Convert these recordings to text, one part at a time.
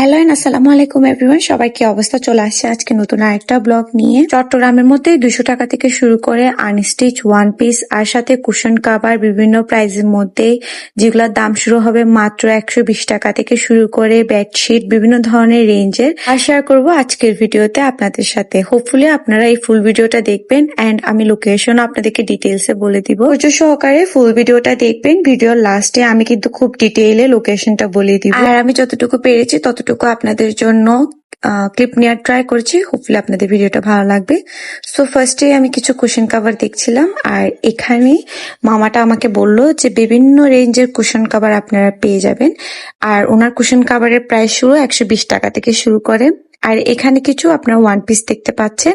Hello and আসসালামু আলাইকুম everyone সবাই কি অবস্থা? চলে আসছে আজকে নতুন আরেকটা ব্লগ নিয়ে। চট্টগ্রামের মধ্যে দুশো টাকা থেকে শুরু করে আনস্টিচ ওয়ান পিস আর সাথে কুশন কাভার বিভিন্ন প্রাইজের মধ্যে যেগুলোর দাম শুরু হবে মাত্র একশো বিশ টাকা থেকে শুরু করে বেডশিট বিভিন্ন ধরনের রেঞ্জের আর শেয়ার করব আজকের ভিডিওতে আপনাদের সাথে। হোপফুলি আপনারা এই ফুল ভিডিওটা দেখবেন এন্ড আমি লোকেশন আপনাদেরকে ডিটেলসে বলে দিব। ধৈর্য সহকারে ফুল ভিডিওটা দেখবেন। ভিডিওর লাস্টে আমি কিন্তু খুব ডিটেইলে লোকেশনটা বলে দিব। আর আমি যতটুকু পেরেছি ততটুকু আপনাদের জন্য ক্লিপ নেওয়ার ট্রাই করছি। হোপফুলি আপনাদের ভিডিওটা ভালো লাগবে। সো ফার্স্টে আমি কিছু কুশন কাভার দেখছিলাম। আর এখানে মামাটা আমাকে বলল যে, বিভিন্ন রেঞ্জের কুশন কাভার আপনারা পেয়ে যাবেন। আর ওনার কুশন কাভারের প্রায় শুরু একশো বিশ টাকা থেকে শুরু করে। আর এখানে কিছু আপনার ওয়ান পিস দেখতে পাচ্ছেন।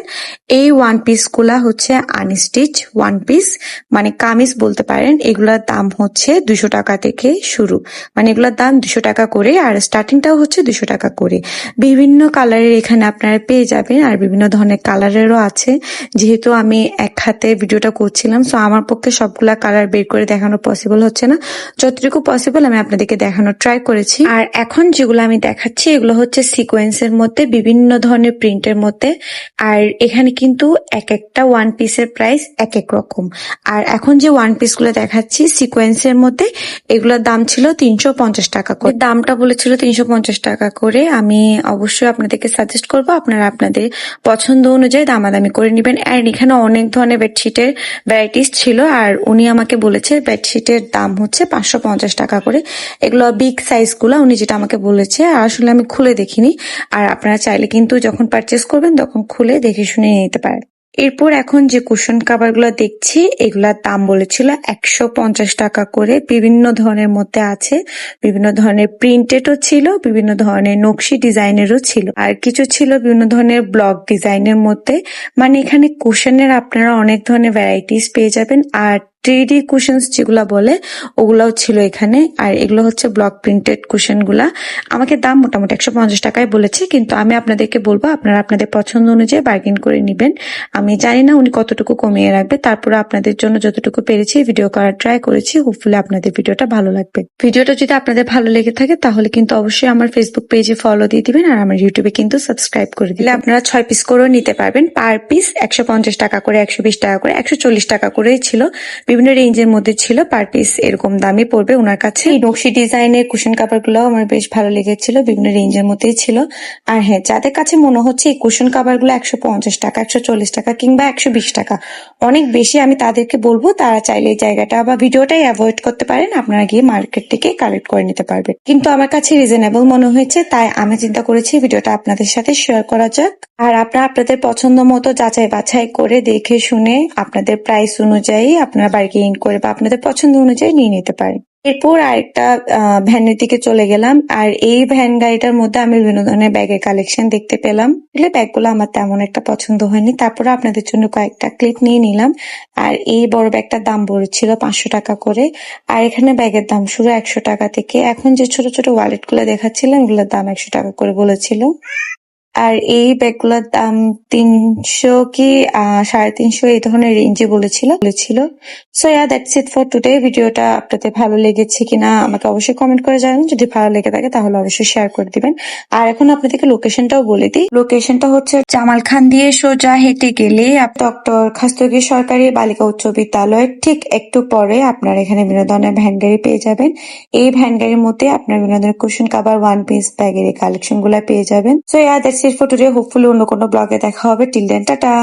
এই ওয়ান পিসগুলা হচ্ছে আনস্টিচ ওয়ান পিস মানে কামিজ বলতে পারেন, এগুলার দাম হচ্ছে দুশো টাকা থেকে শুরু। মানে এগুলোর দাম দুশো টাকা করে আর স্টার্টিংটাও হচ্ছে দুশো টাকা করে। বিভিন্ন কালারের এখানে আপনারা পেয়ে যাবেন আর বিভিন্ন ধরনের কালারেরও আছে। যেহেতু আমি এক হাতে ভিডিওটা করছিলাম সো আমার পক্ষে সবগুলা কালার বের করে দেখানো পসিবল হচ্ছে না। যতটুকু পসিবল আমি আপনাদেরকে দেখানোর ট্রাই করেছি। আর এখন যেগুলো আমি দেখাচ্ছি, এগুলো হচ্ছে সিকোয়েন্সের মধ্যে বিভিন্ন ধরনের প্রিন্টের মধ্যে। আর এখানে কিন্তু এক একটা ওয়ান পিসের প্রাইস এক এক রকম। আর এখন যে ওয়ান পিসগুলো দেখাচ্ছি সিকোয়েন্সের মধ্যে এগুলোর দাম ছিল তিনশো পঞ্চাশ টাকা করে। দামটা বলেছিল তিনশো পঞ্চাশ টাকা করে। আমি অবশ্যই আপনাদেরকে সাজেস্ট করব, আপনারা আপনাদের পছন্দ অনুযায়ী দামাদামি করে নেবেন। আর এখানে অনেক ধরনের বেডশিটের ভ্যারাইটিস ছিল। আর উনি আমাকে বলেছে বেডশিটের দাম হচ্ছে পাঁচশো পঞ্চাশ টাকা করে। এগুলো বিগ সাইজগুলো উনি যেটা আমাকে বলেছে আর আসলে আমি খুলে দেখিনি। আর আপনারা চাইলে কিন্তু যখন পারচেস করবেন তখন খুলে দেখে শুনে নিতে পারেন। এরপর এখন যে কুশন কাভারগুলো দেখছি, এগুলার দাম বলেছিল একশো পঞ্চাশ টাকা করে। বিভিন্ন ধরনের মধ্যে আছে, বিভিন্ন ধরনের প্রিন্টেডও ছিল, বিভিন্ন ধরনের নকশি ডিজাইনেরও ছিল। আর কিছু ছিল বিভিন্ন ধরনের ব্লক ডিজাইনের মধ্যে। মানে এখানে কুশনের আপনারা অনেক ধরনের ভ্যারাইটিস পেয়ে যাবেন। আর থ্রি ডি কুশনস যেগুলা বলে, ওগুলাও ছিল এখানে। আর এগুলো হচ্ছে ব্লক প্রিন্টেড কুশনগুলা আমাকে দাম মোটামুটি একশো পঞ্চাশ টাকায় বলেছে, কিন্তু আমি আপনাদেরকে বলব, আপনারা আপনাদের পছন্দ অনুযায়ী বার্গেন করে নিবেন। আমি জানি না উনি কতটুকু কমিয়ে রাখবে তারপরে আপনাদের জন্য যতটুকু পেরেছি ভিডিও করার ট্রাই করেছি। হোপফুলি আপনাদের ভিডিওটা ভালো লাগবে। ভিডিওটা যদি আপনাদের ভালো লেগে থাকে, তাহলে কিন্তু অবশ্যই আমার ফেসবুক পেজে ফলো দিয়ে দিবেন, আর আমার ইউটিউবে কিন্তু সাবস্ক্রাইব করে দিলে আপনারা ছয় পিস করেও নিতে পারবেন। পার পিস একশো পঞ্চাশ টাকা করে, একশো বিশ টাকা করে, একশো চল্লিশ টাকা করেই ছিল। বিভিন্ন রেঞ্জের মধ্যে ছিল পার পিস এরকম দামই পড়বে ওনার কাছে। এই নকশি ডিজাইনের কুশন কাপড়গুলো আমার বেশ ভালো লেগেছিল, বিভিন্ন রেঞ্জের মধ্যেই ছিল। আর হ্যাঁ যাদের কাছে মনে হচ্ছে এই কুশন কাভারগুলো একশো পঞ্চাশ টাকা, একশো চল্লিশ টাকা কিংবা একশো বিশ টাকা, অনেক বেশি আমি তাদেরকে বলব, তারা চাইলে এই জায়গাটা বা ভিডিওটাই অ্যাভয়েড করতে পারেন, আপনারা গিয়ে মার্কেট থেকে কালেক্ট করে নিতে পারবেন। কিন্তু আমার কাছে রিজনেবল মনে হয়েছে, তাই আমি চিন্তা করেছি ভিডিওটা আপনাদের সাথে শেয়ার করা যাক। আর আপনারা আপনাদের পছন্দ মতো যাচাই বাছাই করে দেখে শুনে আপনাদের প্রাইস অনুযায়ী আপনারা বার্গেনিং করে বা আপনাদের পছন্দ অনুযায়ী নিয়ে নিতে পারেন এরপর আরেকটা ভ্যানের দিকে চলে গেলাম। আর এই ভ্যান গাড়িটার মধ্যে আমি বিভিন্ন ধরনের ব্যাগের কালেকশন দেখতে পেলাম। এগুলো ব্যাগগুলো আমার তেমন একটা পছন্দ হয়নি। তারপরে আপনাদের জন্য কয়েকটা ক্লিপ নিয়ে নিলাম। আর এই বড় ব্যাগটার দাম বলেছিল পাঁচশো টাকা করে। আর এখানে ব্যাগের দাম শুরু একশো টাকা থেকে। এখন যে ছোট ছোট ওয়ালেটগুলো দেখাচ্ছিলাম, এগুলোর দাম একশো টাকা করে বলেছিল। আর এই ব্যাগগুলোর দাম তিনশো কি সাড়ে তিনশো এই ধরনের রেঞ্জে বলেছিল। বলেছিল। So yeah that's it for today ভিডিওটা আপনাদের ভালো লেগেছে কিনা আমাকে অবশ্যই কমেন্ট করে জানান। যদি ভালো লেগে থাকে তাহলে অবশ্যই শেয়ার করে দিবেন। আর এখন আপনাদেরকে লোকেশনটাও বলে দিই। লোকেশনটা হচ্ছে জামাল খান দিয়ে সোজা হেঁটে গেলে ডক্টর খাস্তগি সরকারি বালিকা উচ্চ বিদ্যালয়ের ঠিক একটু পরে আপনার এখানে বিনোদনের ভ্যান গাড়ি পেয়ে যাবেন। এই ভ্যান গাড়ির মধ্যে আপনার বিনোদনের কুশন কাভার ওয়ান পিস ব্যাগের এই কালেকশনগুলা পেয়ে যাবেন। So yeah that's today hopefully অন্য কোনো ব্লগে দেখা হবে। Till then tata.